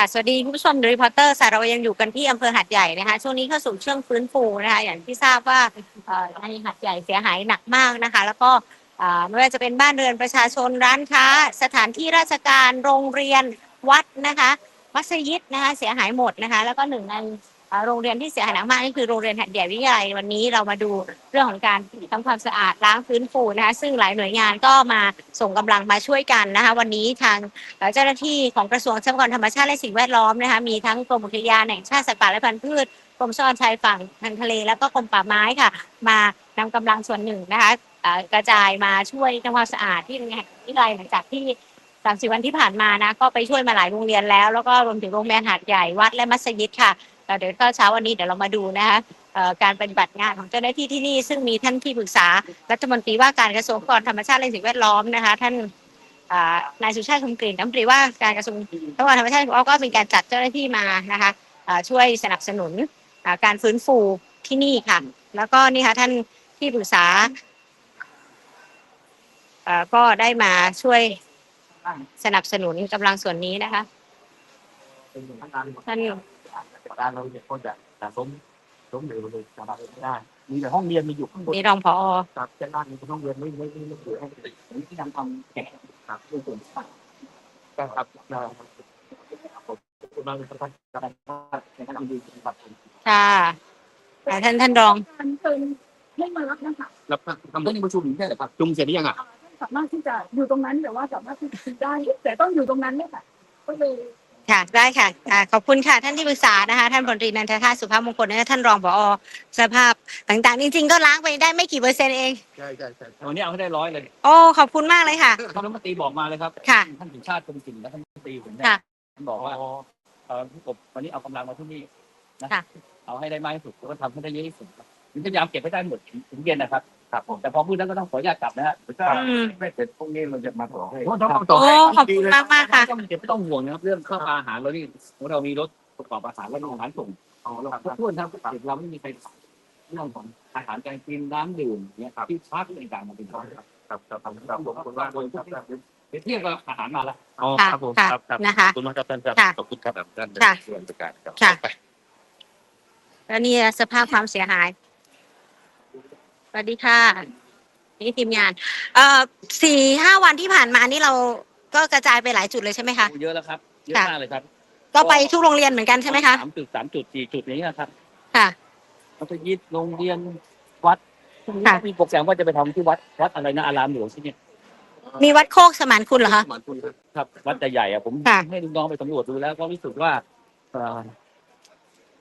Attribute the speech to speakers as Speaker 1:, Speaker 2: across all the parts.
Speaker 1: ค่ะ สวัสดีคุณผู้ชมรีพอร์เตอร์สายเรายังอยู่กันที่อำเภอหัดใหญ่นะคะ ช่วงนี้เข้าสู่ช่วงฟื้นฟูนะคะ อย่างที่ทราบว่าในหัดใหญ่เสียหายหนักมากนะคะ แล้วก็ไม่ว่าจะเป็นบ้านเรือนประชาชนร้านค้า สถานที่ราชการโรงเรียนวัดนะคะมัสยิดนะคะ เสียหายหมดนะคะ แล้วก็หนึ่งใน โรงเรียนที่เสียหายหนักมากนี่คือโรงเรียนหัดใหญ่วิทยาลัยวันนี้เรามาดูเรื่องของการทำความสะอาดล้างฟื้นฟูนะคะซึ่งหลายหน่วยงานก็มาส่งกำลังมาช่วยกันนะคะวันนี้ทางเจ้าหน้าที่ของกระทรวงทรัพยากรธรรมชาติและสิ่งแวดล้อมนะคะมีทั้งกรมอุทยานแห่งชาติสัตว์ป่าและพันธุ์พืชกรมชลชายฝั่งทางทะเล แล้วก็กรมป่าไม้ค่ะ มานำกำลังส่วนหนึ่งนะคะกระจายมาช่วยทำความสะอาดที่โรงเรียนวิทยาลัยหลังจากที่สามสิบวันที่ผ่านมานะก็ไปช่วยมาหลายโรงเรียนแล้ว แล้วก็รวมถึงโรงเรียนหาดใหญ่วัดและมัสยิดค่ะ เดี๋ยวก็เช้าวันนี้เดี๋ยวเรามาดูนะคะการปฏิบัติงานของเจ้าหน้าที่ที่นี่ ซึ่งมีท่านที่ปรึกษารัฐมนตรีว่าการกระทรวงทรัพยากรธรรมชาติและสิ่งแวดล้อมนะคะ ท่านนายสุชาติคมกลิ่นรัฐมนตรีว่าการกระทรวงทรัพยากรธรรมชาติเราก็เป็นการจัดเจ้าหน้าที่มานะคะช่วยสนับสนุนการฟื้นฟูที่นี่ค่ะ แล้วก็นี่ค่ะท่านที่ปรึกษาก็ได้มาช่วยสนับสนุนกำลังส่วนนี้นะคะ
Speaker 2: เป็น การ
Speaker 1: ท่
Speaker 2: การเราเนี่ยก็จะสะสมสมเหลวเลยสามารถไม่ได้ มีแต่ห้องเรียนมีอยู่ข้างบน
Speaker 1: นี่รองผอ
Speaker 2: ครับจ้าหน้าที่ห้องเรียนไม่ไม่ไม่ไม่ถือห้องเรียนที่ทำทำแข่ครับด้วยส่วนก็ครับคุณมากเลยครับท่านครับในการทำดีครับ
Speaker 1: ค่ะอ่าท่านท่านรอง
Speaker 3: การเชิญให้มารับนะคะ
Speaker 2: แล้วทำที่องประชุมแค่ไหนครับจุมเสร็จหรือยังอะ
Speaker 3: สามารถที่จะอยู่ตรงนั้นแต่ว่าสามารถที่ได้แต่ต้องอยู่ตรงนั้นเนี่ยค่ะก็เลย
Speaker 1: ค่ะได้ค่ะอ่าขอบคุณค่ะท่านที่ปรึกษานะคะ ท่านพลตรีนันทธาตุสุภาพมงคลและท่านรองผอสภาพต่างๆ จริง ๆ ก็ล้างไปได้ไม่กี่เปอร์เซ็นต์เอง
Speaker 2: ใช่ใช่ใช่
Speaker 4: วันนี้เอาให้ได้ร้อยเลย
Speaker 1: โอ้ขอบคุณมากเลยค่ะ
Speaker 4: ท่านรัฐมนตรีบอกมาเลยครับ
Speaker 1: ค่ะ
Speaker 4: ท่านสุชาติชมกลิ่นและท่านรัฐมนตรีผมเนี่ย
Speaker 1: ค่ะ
Speaker 4: ท่านบอกว่าเออพี่กบวันนี้เอากำลังมาที่นี่นะ
Speaker 1: ค่ะ
Speaker 4: เอาให้ได้มากที่สุดแล้วก็ทำให้ได้เยอะที่สุดครับผมพยายามเก็บให้ได้หมดถึงถึงเย็นนะครับ ครับผมแต่พอพูดแล้วก็ต้องขออนุญาตกลับนะฮะ
Speaker 1: อืม
Speaker 2: ไม่เสร็จพรุ่งนี้เราจะมาต่อให้
Speaker 4: โอ้ต้อง
Speaker 2: ครับ
Speaker 4: ต่อ
Speaker 1: โอ้ขอบคุณมากมากๆค่ะ
Speaker 4: ต้องเก็บไม่ต้องห่วงนะครับเรื่องข้าวปลาอาหารเรานี่ของเรามีรถประกอบอาหารและมีอาหารส่ง
Speaker 2: เอาแล้ว
Speaker 4: ทุกทุนครับเราไม่มีใครขาดเรื่องของอาหารการกินน้ำดื่มเนี่ยที่พักต่างๆมาเป็นของครับ
Speaker 2: ครับครับครับขอบคุณมากเลยครับ
Speaker 4: เดี๋ยวเที่ยงก็อาหารมาแล้ว
Speaker 2: อ๋อ
Speaker 1: ค่ะ
Speaker 2: ครับผม
Speaker 1: ค่ะ
Speaker 2: ครับครับ
Speaker 1: นะคะ
Speaker 2: ขอบคุณมากครับท่านครับ
Speaker 1: ค่ะ
Speaker 2: ขอบคุณครับท่าน
Speaker 1: ค่ะ
Speaker 2: ส่วนประกาศครับ
Speaker 1: ค่ะ
Speaker 2: ไป
Speaker 1: แล้วนี่สภาพความเสียหาย สวัสดีค่ะ นี่ทีมงาน เอ่อสี่ห้าวันที่ผ่านมานี่เราก็กระจายไปหลายจุดเลยใช่ไหมคะ
Speaker 4: เยอะแล้วครับ เยอะ
Speaker 1: ค่ะ
Speaker 4: มากเลยครับ
Speaker 1: ก็ไปทุกโรงเรียนเหมือนกันใช่ไหมคะ
Speaker 4: สามจุดสามจุดสี่จุดอย่างเงี้ยครับ
Speaker 1: ค่ะ
Speaker 4: มัธยิดโรงเรียนวัดพรุ่งนี้
Speaker 1: ค่ะ
Speaker 4: มีโปรแกรมว่าจะไปทำที่วัดวัดอะไรนะอารามหลวงที่เนี่ย
Speaker 1: มีวัดโคกสมานคุณเหรอคะ
Speaker 2: หมานคุณครับ
Speaker 4: ครับ วัดใหญ่ๆอะผม
Speaker 1: ค่ะ
Speaker 4: ให้ลูกน้องไปสำรวจดูแล้วก็รู้สึกว่าเอ่อ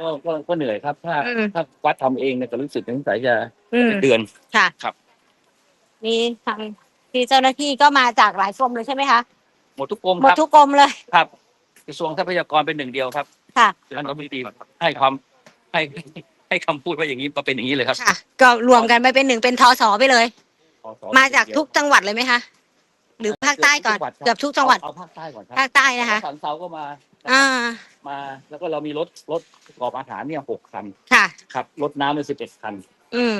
Speaker 4: ก็ก็ก็เหนื่อยครับ ถ้า
Speaker 1: อืม
Speaker 4: ถ้าวัดทำเองเนี่ยก็รู้สึกสงสัยจะ
Speaker 1: อืม
Speaker 4: เป็นเดือน
Speaker 1: ค่ะ
Speaker 4: ครับ
Speaker 1: นี่ทางที่เจ้าหน้าที่ก็มาจากหลายกรมเลยใช่ไหมคะ
Speaker 4: หมดทุกกรม
Speaker 1: หม
Speaker 4: ค
Speaker 1: ด
Speaker 4: รับ
Speaker 1: ทุกกรมเลย
Speaker 4: ครับกระทรวงทรัพยากรเป็นหนึ่งเดียวครับ
Speaker 1: ค่ะ
Speaker 4: ท่านรัฐมนตรีให้ความให้ให้คำพูดว่าอย่างนี้มาเป็นอย่างนี้เลยครับ
Speaker 1: ค่ะ ก็รวมกันไปเป็นหนึ่งเป็นทสไปเลยมาจากทุกจังหวัดเลยไหมคะหรือภาคใต้ก่อนเกือบทุกจังหวัด
Speaker 4: เอาภาคใต้ก่อนครั
Speaker 1: ภาคใต้นะคะ
Speaker 4: สันเซาก็มา
Speaker 1: อ่า
Speaker 4: มา แล้วก็เรามีรถรถประกอบอาหารเนี่ยหกคัน
Speaker 1: ค่ะ
Speaker 4: ครับรถน้ำเนี่ยสิบเอ็ดคัน
Speaker 1: อืม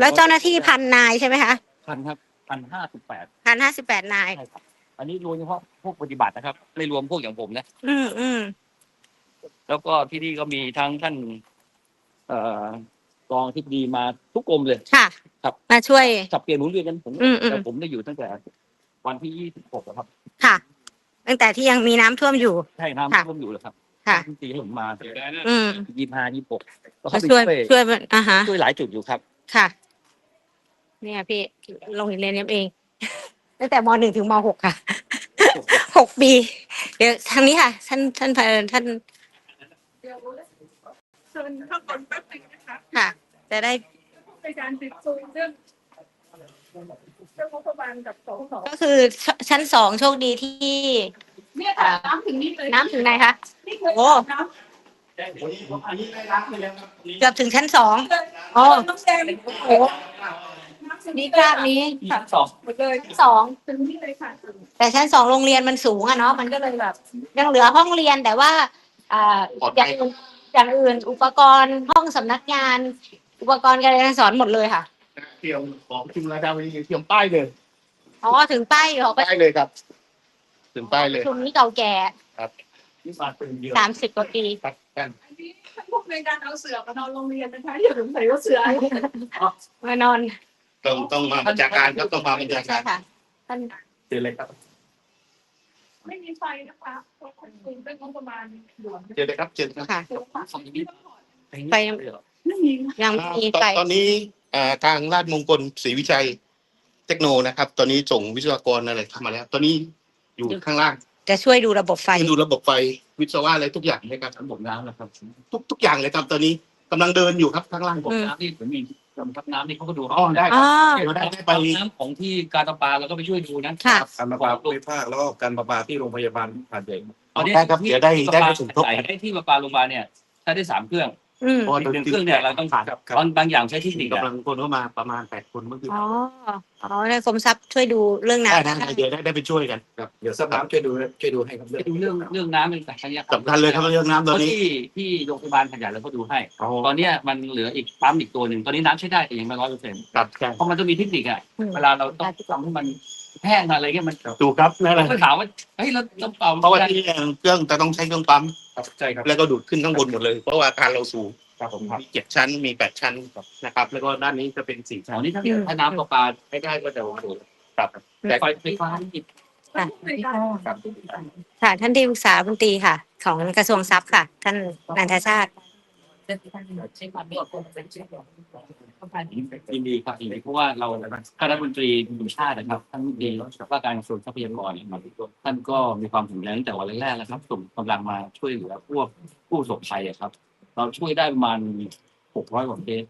Speaker 1: แล้วเจ้าหน้าที่พันนายใช่ไหมคะ
Speaker 4: พันครับพันห้าสิบแปด
Speaker 1: พันห้าสิบแปดนาย
Speaker 4: ใช่ครับอันนี้รวมเฉพาะพวกปฏิบัตินะครับ ไม่รวมพวกอย่างผมนะ
Speaker 1: อืมอืม
Speaker 4: แล้วก็ที่นี่ก็มีทั้งท่าน เอ่อรองที่ดีมาทุกกรมเลย
Speaker 1: ค่ะ
Speaker 4: ครับ
Speaker 1: มาช่วย
Speaker 4: สับเปลี่ยนหมุนเวียนกันผม
Speaker 1: อืมอืม
Speaker 4: แต่ผมได้อยู่ตั้งแต่ วันที่ยี่สิบหกครับ
Speaker 1: ค่ะ ตั้งแต่ที่ยังมีน้ำท่วมอยู่
Speaker 4: ใช่
Speaker 1: ค่ะ
Speaker 4: น้ำท่วมอยู่เลยครับ
Speaker 1: ค่ะ
Speaker 4: ท่านตีให้ผมมา
Speaker 1: อืม
Speaker 4: ยี่ห้ายี่หกก็
Speaker 1: มา
Speaker 4: เข้าไป
Speaker 1: ช่วย
Speaker 4: ช่วย
Speaker 1: ช่วยอ่าฮะ
Speaker 4: ช่วยหลายจุดอยู่ครับ
Speaker 1: ค่ะ เนี่ยพี่ลงเรียนเอง ตั้งแต่มหนึ่งถึงมหกค่ะ หกปี เดี๋ยวทางนี้ค่ะ ท่านท่านท่าน
Speaker 3: เดี๋ยวเชิญข้างบนแป๊บนึงนะคะ
Speaker 1: ค่ะ จะได้
Speaker 3: ในการติดซูมเรื่องเรื่องงบประมาณกับสส
Speaker 1: ก็คือชชั้นสองโชคดีที่
Speaker 3: เนี่ยค่ะน้ำถึงนี่เลย
Speaker 1: น้ำถึงไหนคะ
Speaker 3: นี่คือ
Speaker 1: โอ้
Speaker 3: น้
Speaker 1: เกือบถึงชั้นสองำอ๋อ
Speaker 3: น้ำแดง
Speaker 1: โอ้นี่กราบนี้
Speaker 3: ค่ะ
Speaker 4: สอง
Speaker 3: หมดเลย
Speaker 1: ชั้นสอง
Speaker 3: ถึงนี่เลยค่ะ
Speaker 1: แต่ชั้นสองโรงเรียนมันสูงอะเนาะมันก็เลยแบบยังเหลือห้องเรียนแต่ว่าอ่าอย่างอื่นอย่างอื่น อุปกรณ์ห้องสำนักงาน อุปกรณ์การเรียนการสอนหมดเลยค่ะ
Speaker 2: เตรียมของจุมราชาวินีเตรียมป้ายเลย
Speaker 1: อ๋อถึงป้ายอยู่เขาก็
Speaker 2: ป้ายเลยครับ ถึงป้ายเลย
Speaker 1: ชุมนี้เก่าแก่
Speaker 4: ที่มาเป็นเดียว
Speaker 1: สามสิบกว่าปี
Speaker 2: ครับกัน
Speaker 3: อันนี้ท่านผู้ในวยการเอาเสือมานอนโรงเรียนนะคะอย่าสงสัยว่าเสืออะไร
Speaker 1: มานอน
Speaker 2: ต้องต้องมาบัญชาการครับต้องมาบัญชา
Speaker 1: ใช่
Speaker 2: การ
Speaker 1: ค่ะท่าน
Speaker 4: เจอเลยครับ
Speaker 3: ไม่มีไฟนะคะเพราะคนคุณเป็นงบประมาณด่วน
Speaker 2: เจอเลยครับเจอครับ
Speaker 1: ค่ะ
Speaker 4: ฝั่งนี้
Speaker 1: ไป
Speaker 3: ไม่มี
Speaker 1: ยัง
Speaker 2: อ่า
Speaker 1: มี
Speaker 2: ตอน
Speaker 1: ไฟ
Speaker 2: ตอนนี้อ่าทางราชมงคลศรีวิชัยเทคโนนะครับ ตอนนี้ส่งวิศวกรอะไรเข้ามาแล้ว ตอนนี้ อยู่ข้างล่าง
Speaker 1: จะช่วยดูระบบไฟ
Speaker 2: ไปดูระบบไฟวิศวะอะไรทุกอย่างเลยครับ
Speaker 4: ทั้งหมดน้ำนะครับ
Speaker 2: ทุกทุกอย่างเลยครับตอนนี้กำลังเดินอยู่ครับข้างล่าง
Speaker 4: ระบบน้ำนี่ผมมีกำกับน้ำนี่เขาก็ดู
Speaker 2: อ๋อได้ค
Speaker 1: อ๋
Speaker 2: รั
Speaker 1: อบ
Speaker 2: เดี๋ยวได้ได้ไป
Speaker 4: น้ำของที่การประปาเราก็ไปช่วยดูนะ
Speaker 1: ค่ะ
Speaker 5: การประปาภูมิภาคแล้วก็การประปาที่โรงพยาบาลหาดใหญ่
Speaker 2: ได้ครับเดี๋ยวได้ได้ไปสมทบ
Speaker 4: ใส่ได้ที่ประปาโรงพยาบาลเนี่ยใช้ได้สามเครื่อง
Speaker 1: อืม
Speaker 2: เพราะว่า
Speaker 4: อีกหนึ่งเครื่องเนี่ยเราต้อง
Speaker 2: ครับ
Speaker 4: บางบางอย่างใช้เทคนิคอะ
Speaker 2: กำลังคนเข้ามาประมาณแปดคนเมื่อกี้
Speaker 1: อ๋ออ๋อในกรมทรัพย์ช่วยดูเรื่อง
Speaker 2: ได้
Speaker 1: น้ำ
Speaker 2: ได้ได้เดี๋ยวได้ได้ไปช่วยกัน
Speaker 5: ครับเดี๋ยวสักน้ำช่วยดูช่วยดูให้ครับ
Speaker 4: ไปดูเรื่องเรื่องน้ำเป็นสำคัญ
Speaker 2: สำคัญเลยครับเรื่องน้ำ
Speaker 4: เพ
Speaker 2: ตอน
Speaker 4: ราะ
Speaker 2: นี้
Speaker 4: ที่ที่โรงพยาบาลขยายแล้วก็ดูให้
Speaker 2: อ๋อ
Speaker 4: ตอนเนี้ยมันเหลืออีกปั๊มอีกตัวหนึ่งตอนนี้น้ำใช้ได้แต่ยังไม่ร้อยเปอร์เซ็นต์
Speaker 2: ครับใช่
Speaker 4: เพราะมันต้องมีเทคนิคอะ
Speaker 1: อืม
Speaker 4: เวลาเราต้องทำให้มัน แห้งอะไรเงี้ยมัน
Speaker 2: ถูกครับนั่นแหละ
Speaker 4: ก็ถามว่าเฮ้ยเราต้องเป่า
Speaker 2: เพราะว่าที่เครื่องจะต้องใช้เครื่องปั๊ม
Speaker 5: ครับใช่ครับ
Speaker 2: แล้วก็ดูดขึ้นข้างบนหมดเลย เพราะว่าอาคารเราสูง
Speaker 5: ครับผมครับ
Speaker 2: มีเจ็ดชั้นมีแปดชั้นนะครับ แล้วก็ด้านนี้จะเป็นสี่
Speaker 4: แถ
Speaker 2: ชั้น
Speaker 4: วนี้ถ้าถ้าน้ำประปาไม่ได้ก็จะโอ้โห
Speaker 2: ครับ
Speaker 4: แต่ไฟไฟฟ้านี่
Speaker 3: ท่านผู้ในวยการ
Speaker 5: ครับ
Speaker 1: ค่ะท่านที่ปรึกษาบัญชีค่ะ ของกระทรวงทรัพย์ค่ะ ท่านนันทชาติ
Speaker 4: ยินดีครับยินดีเพราะว่าเราคณะรัฐมนตรีแห่งชาตินะครับท่านรัฐมนตรีว่าการกระทรวงทรัพยากรเนี่ยครับท่านก็มีความถึงแรงตั้งแต่วันแรกๆแล้วครับส่งกำลังมาช่วยเหลือพวกผู้ประสบภัยอะครับ เราช่วยได้ประมาณหกร้อยกว่าเคส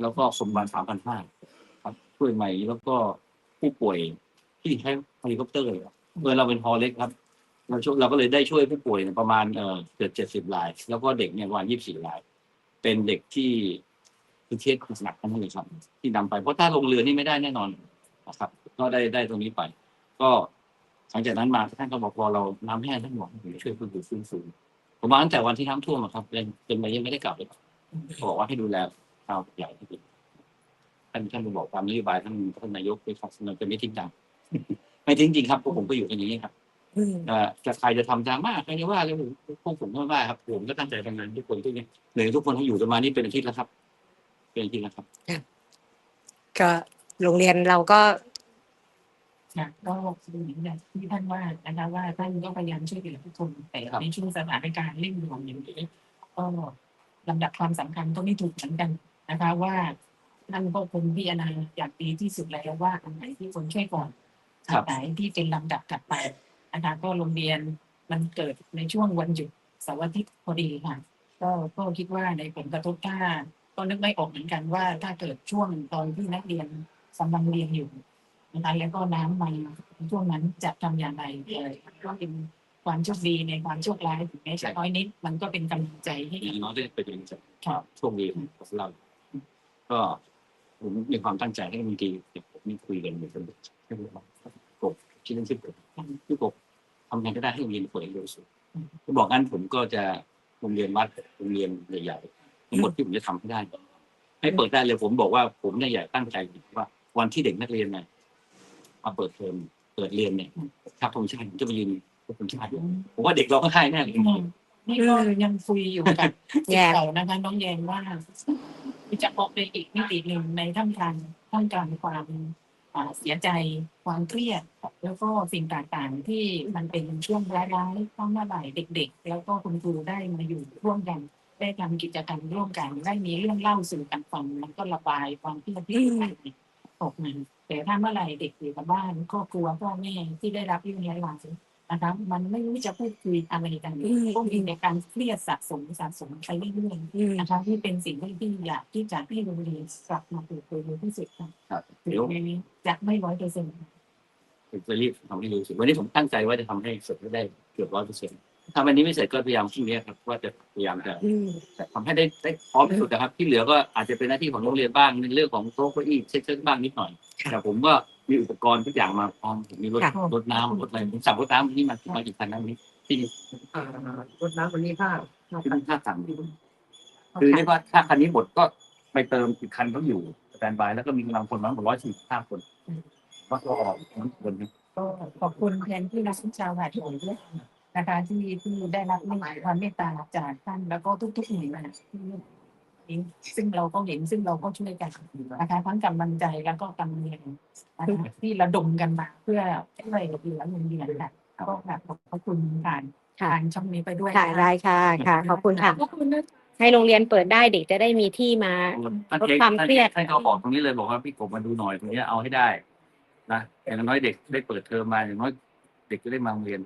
Speaker 4: แล้วก็ประมาณสามพันห้าครับช่วยใหม่แล้วก็ผู้ป่วยที่ใช้เฮลิคอปเตอร์ครับเมื่อเราเป็นฮอเล็กครับเราช่วยเราก็เลยได้ช่วยผู้ป่วยเนี่ยประมาณเอ่อเกือบเจ็ดสิบราย แล้วก็เด็กเนี่ยประมาณยี่สิบสี่ราย เป็นเด็กที่คือเคสหนักทั้งนั้นเลยครับ ที่นำไปเพราะถ้าลงเรือนี่ไม่ได้แน่นอนนะครับ ก็ได้ได้ตรงนี้ไป ก็หลังจากนั้นมาท่านก็บอกพอเราน้ำแห้งท่านบอกช่วยฟื้นฟูฟื้นฟูผมมาตั้งแต่วันที่น้ำท่วมอะครับเป็นเป็นมายังไม่ได้กลับเลยบอกว่าให้ดูแลชาวใหญ่ที่สุดท่านท่านบอกความนโยบายท่านท่านนายกไปฟังมันเป็นไม่ทิ้งจังไม่ทิ้งจริงครับพวกผมก็อยู่กันอย่างนี้ครับ
Speaker 1: อืม
Speaker 4: เอ่อจะใครจะทำดราม่าใครจะว่าอะไรผมพวกผมก็ไม่ว่าครับผมก็ตั้งใจทำงานทุกคนทุกอย่างเหนื่อยทุกคนที่อยู่กันมานี่เป็นอาทิตย์แล้วครับ เป็นอาทิตย์แล้วครับ
Speaker 1: ก็โรงเรียนเราก็
Speaker 6: ค่ะก็เหมือนอย่างที่ท่านว่านะคะว่าท่านก็พยายามช่วยเหลือทุกคนแต่
Speaker 4: ครับ
Speaker 6: ในช่วงสถานการณ์เร่งด่วนอย่างนี้ก็ลำดับความสำคัญต้องไม่ถูกเหมือนกันนะคะ ว่าท่านก็คงพิจารณาอย่างดีที่สุดแล้วว่าอันไหนที่คนช่วยก่อนอันไหนที่เป็นลำดับถัดไป นะคะก็โรงเรียนมันเกิดในช่วงวันหยุดเสาร์อาทิตย์พอดีค่ะ ก็ก็คิดว่าในผลกระทบถ้าก็นึกไม่ออกเหมือนกันว่าถ้าเกิดช่วงตอนที่นักเรียนกำลังเรียนอยู่นะคะแล้วก็น้ำมาช่วงนั้นจะทำอย่างไรเลยก็เป็นความโชคดีในความโชคร้ายถึงแม้จะน้อยนิด มันก็เป็นกำลังใจให้
Speaker 4: อ
Speaker 6: ดี
Speaker 4: ย่างน้อยได้เป็นอย่างนี้
Speaker 6: ครับ
Speaker 4: ช่วงดีของเรา ก็ผมมีความตั้งใจให้บางทีผมมีคุยกันอยู่เสมอให้รู้ว่ากบคิดเรื่องที่ผมที่กบ ทำงานก็ได้ให้โรงเรียนเปิดเร็วสุดก็บอกงั้นผมก็จะโรงเรียนวัดโรงเรียนใหญ่ๆทั้งหมดที่ผมจะทำให้ได้ ให้เปิดได้เลยผมบอกว่าผมเนี่ยอยากตั้งใจว่า วันที่เด็กนักเรียนเนี่ยมาเปิดเทอมเปิดเรียนเนี่ยชักธงชาติผมจะไปยืนธงชาติอยู่ผมว่าเด็กเราก็ให้แน่เลย
Speaker 6: นี่ก็ยังคุยอยู่กับ
Speaker 1: แยม
Speaker 6: เก่านะคะน้องแยมว่าจะพบในอีกมิติหนึ่งในท่ามกลางท่ามกลางความอ่า เสียใจความเครียด แล้วก็สิ่งต่างๆ ที่มันเป็นช่วงร้ายๆต้องมาบ่ายเด็ก ๆ แล้วก็คุณครูได้มาอยู่ร่วมกัน ได้ทำกิจกรรมร่วมกัน ได้มีเรื่องเล่าสู่กันฟังมันก็ระบายความเครียดที่ออกมาแต่ถ้าเมื่อไหร่เด็กอยู่กับบ้านครอบครัวพ่อแม่ที่ได้รับเรื่องร้ายๆ นะคะมันไม่รู้จะพูดคุยอะไรกัน
Speaker 1: อืม
Speaker 6: ก็มีในการเครียดสะสมสะสมไปเรื่อย
Speaker 1: อืม
Speaker 6: ๆนะคะที่เป็นสิ่งที่ที่อยากที่จะให้โรงเรียนกลับมาเปิดเผยในที่สุดค่ะ
Speaker 4: ครับ
Speaker 6: ถึง
Speaker 4: เดี๋ยว
Speaker 6: แม้จะไม่ร้อยเปอร์เซ็นต์
Speaker 4: ผมจะรีบทำให้เร็วสุดวันนี้ผมตั้งใจว่าจะทำให้เสร็จได้เกือบร้อยเปอร์เซ็นต์ถ้าวันนี้ไม่เสร็จก็พยายามพรุ่งนี้ครับว่าจะพยายามจะ
Speaker 1: อืม
Speaker 4: ทำให้ได้ได้พร้อมที่สุดนะครับ ที่เหลือก็อาจจะเป็นหน้าที่ของโรงเรียนบ้างในเรื่องของโต๊ะเก้าอี้เช็คเช็คบ้างนิดหน่อยแต่ผมก็ มีอุปกรณ์ทุกอย่างมาพร้อมผมมีรถ
Speaker 1: ค่ะ
Speaker 4: รถน้ำรถอะไรผมสั่งรถน้ำนี่มามาอีกคันนั้นนี้ที่นี่
Speaker 6: รถน้ำวันนี้ผ้า
Speaker 4: ที่นี่ค่าสั่งคือเรียกว่าถ้าคันนี้หมดก็ไปเติมอีกคันเขาอยู่สแตนบายแล้วก็มีกำลังคนมาหมดร้อยสี่ห้าคนก็ก็ออกทั้งคน
Speaker 6: ก็ขอบคุณแทนที่รักชาวหาดใหญ่ด้วยนะคะ ที่ที่ได้รับเมตตาความเมตตาจากท่านแล้วก็ทุกๆหน่วยงานที่ นี้ซึ่งเราก็เห็นซึ่งเราก็ช่วยกันนะคะทั้งกำลังใจแล้วก็กำลังเงินนะคะที่ระดมกันมาเพื่อช่วยเหลือโรงเรียนค่ะก็แบบขอบพระคุณผ่าน
Speaker 1: ค่ะ
Speaker 6: ทางช่องนี้ไปด้วย
Speaker 1: ค่ะ
Speaker 6: น
Speaker 1: ได้ค่ะค่ะ ขอบคุณค่ะ
Speaker 3: ขอบคุณนะ
Speaker 1: ให้โรงเรียนเปิดได้เด็กจะได้มีที่มา
Speaker 4: ท่าน
Speaker 1: ลด
Speaker 4: เอก
Speaker 1: ความเครียด
Speaker 4: ท่านก็บอกตรงนี้เลยบอกว่าพี่กบมาดูหน่อยตรงนี้เอาให้ได้นะอย่างน้อยเด็กได้เปิดเทอมมาอย่างน้อย เด็กจะได้มาโรงเรียน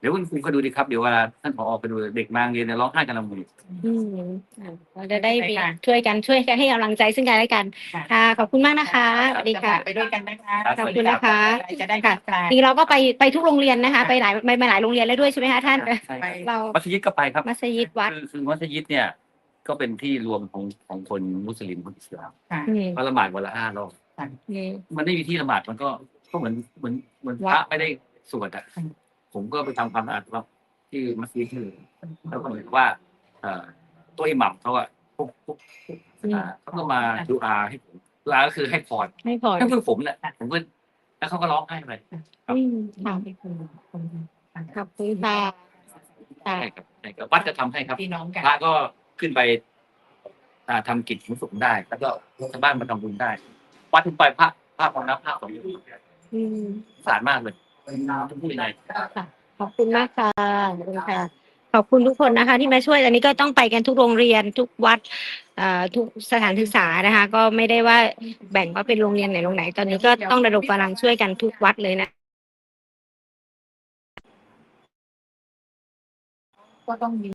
Speaker 4: เดี๋ยวคุณครูก็ดูดีครับเดี๋ยวเวลาท่านผอไปดูเด็กมาโรงเรียนเนี่ยร้องไห้กันละมุน
Speaker 1: อืมอะเราจะได้มีช่วยกันช่วยกันให้กำลังใจซึ่งกันและกันค่ะขอบคุณมากนะคะสวัสดีค่ะ
Speaker 6: ไปด้วยกันนะคะ
Speaker 1: ขอบคุณนะคะ
Speaker 6: จะได้ค่ะ
Speaker 1: จริงเราก็ไปไปทุกโรงเรียนนะคะ ไปหลายไปมาหลายโรงเรียนแล้วด้วยใช่ไหมคะท่าน
Speaker 4: ใช่
Speaker 6: ไป
Speaker 1: เรา
Speaker 4: มัสยิดก็ไปครับ
Speaker 1: มัสยิดวัด
Speaker 4: คือคือมัสยิดเนี่ย ก็เป็นที่รวมของของคนมุสลิมคนอิสลาม
Speaker 6: ค่ะ
Speaker 1: อืม
Speaker 4: ก็ละหมาดวันละห้ารอบ
Speaker 1: อืม
Speaker 4: มันไม่มีที่ละหมาดมันก็ก็เหมือนเหมือนเหมือนพ
Speaker 1: วั
Speaker 4: ระ
Speaker 1: ด
Speaker 4: ไม่ได้ สวดอะ
Speaker 6: อืม
Speaker 4: ผมก็ไปทำความสะอาดรอบที่มัสยิดที่แล้วก็เหมือนว่าเอ่อตัวอิหมัมเขาอะพวกพวกอ่าเขาก็มาดูอาให้ผมดูอาก็คือให้พร
Speaker 1: ไม่พอ
Speaker 4: ก็คือผมเนี่ยผมก็แล้วเขาก็ร้องไห้ไป
Speaker 1: อืมค่ะ
Speaker 6: นี่คือคน
Speaker 1: ขอบคุณค่ะค่ะ
Speaker 4: ใช่ครับใช่ครับวัดจะทำให้ครับ
Speaker 6: พี่น้องกัน
Speaker 4: พระก็ขึ้นไปอ่าทำกิจมุสงฆ์ได้ แล้วก็ชาวบ้านมาทำบุญได้ วัดขึ้นไปพระพระของน้ำพระของ
Speaker 1: อืม
Speaker 4: สารมากเลย ต้องพูดยังไง
Speaker 1: ขอบคุณมากค่ะขอบคุณค่ะ ขอบคุณทุกคนนะคะ ที่มาช่วยอันนี้ก็ต้องไปกันทุกโรงเรียนทุกวัดเอ่อทุกสถานศึกษานะคะ ก็ไม่ได้ว่าแบ่งว่าเป็นโรงเรียนไหนโรงไหน ตอนนี้ก็ต้องระดมกำลังช่วยกันทุกวัดเลยนะ
Speaker 6: ก็ต้องมี